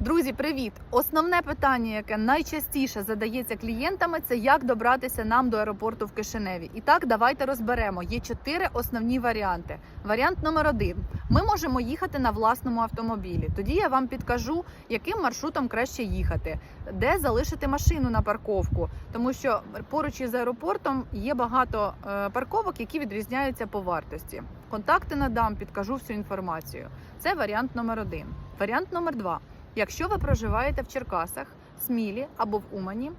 Друзі, привіт! Основне питання, яке найчастіше задається клієнтами, це як добратися нам до аеропорту в Кишиневі. І так, давайте розберемо. Є чотири основні варіанти. Варіант номер один: ми можемо їхати на власному автомобілі. Тоді я вам підкажу, яким маршрутом краще їхати, де залишити машину на парковку, тому що поруч із аеропортом є багато е, парковок, які відрізняються по вартості. Контакти надам, підкажу всю інформацію. Це варіант номер один. Варіант номер два. Якщо ви проживаєте в Черкасах, Смілі або в Умані,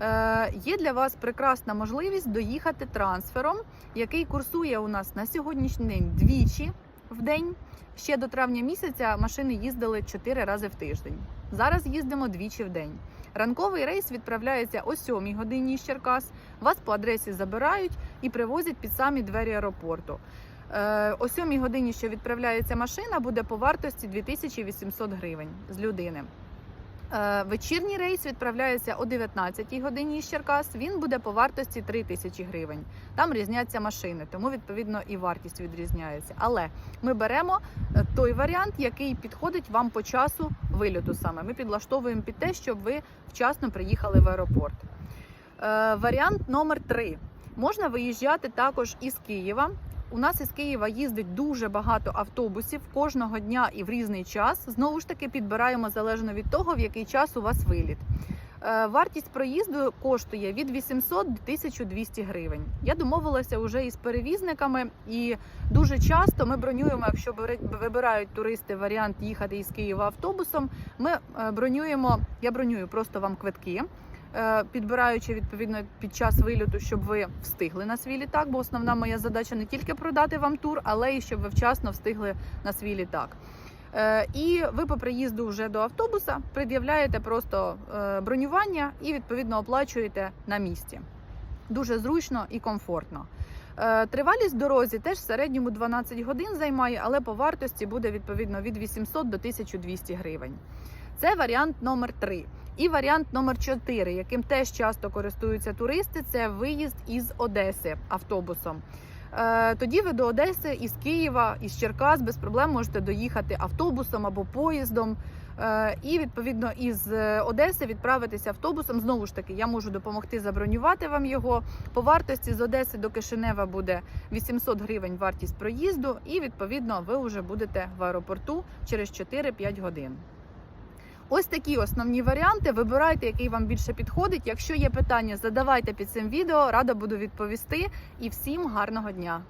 е, є для вас прекрасна можливість доїхати трансфером, який курсує у нас на сьогоднішній день двічі в день. Ще до травня місяця машини їздили 4 рази в тиждень. Зараз їздимо двічі в день. Ранковий рейс відправляється о 7 годині з Черкас. Вас по адресі забирають і привозять під самі двері аеропорту. Е, О 7 годині, що відправляється машина, буде по вартості 2800 гривень з людини. Е, Вечірній рейс відправляється о 19 годині з Черкас. Він буде по вартості 3000 гривень. Там різняться машини, тому відповідно і вартість відрізняється. Але ми беремо е, той варіант, який підходить вам по часу вильоту. Саме ми підлаштовуємо під те, щоб ви вчасно приїхали в аеропорт. Варіант номер 3 Можна виїжджати також із Києва. У нас із Києва їздить дуже багато автобусів кожного дня і в різний час. Знову ж таки, підбираємо залежно від того, в який час у вас виліт. Е, Вартість проїзду коштує від 800 до 1200 гривень. Я домовилася вже із перевізниками, і дуже часто ми бронюємо, якщо вибирають туристи варіант їхати із Києва автобусом. Ми е, бронюємо, я бронюю просто вам квитки підбираючи відповідно під час вильоту, щоб ви встигли на свій літак. Бо основна моя задача не тільки продати вам тур, але й щоб ви вчасно встигли на свій літак. Е, І ви по приїзду вже до автобуса пред'являєте просто е, бронювання і відповідно оплачуєте на місці. Дуже зручно і комфортно. Е, Тривалість дорозі теж в середньому 12 годин займає, але по вартості буде відповідно від 800 до 1200 гривень. Це варіант номер 3. І варіант номер 4, яким теж часто користуються туристи, це виїзд із Одеси автобусом. Е, Тоді ви до Одеси із Києва, із Черкас без проблем можете доїхати автобусом або поїздом. Е, І відповідно із е, Одеси відправитися автобусом. Знову ж таки, я можу допомогти забронювати вам його. По вартості з Одеси до Кишинева буде 800 гривень вартість проїзду, і відповідно ви вже будете в аеропорту через 4-5 годин. Ось такі основні варіанти. Вибирайте, який вам більше підходить. Якщо є питання, задавайте під цим відео. Рада буду відповісти. І всім гарного дня!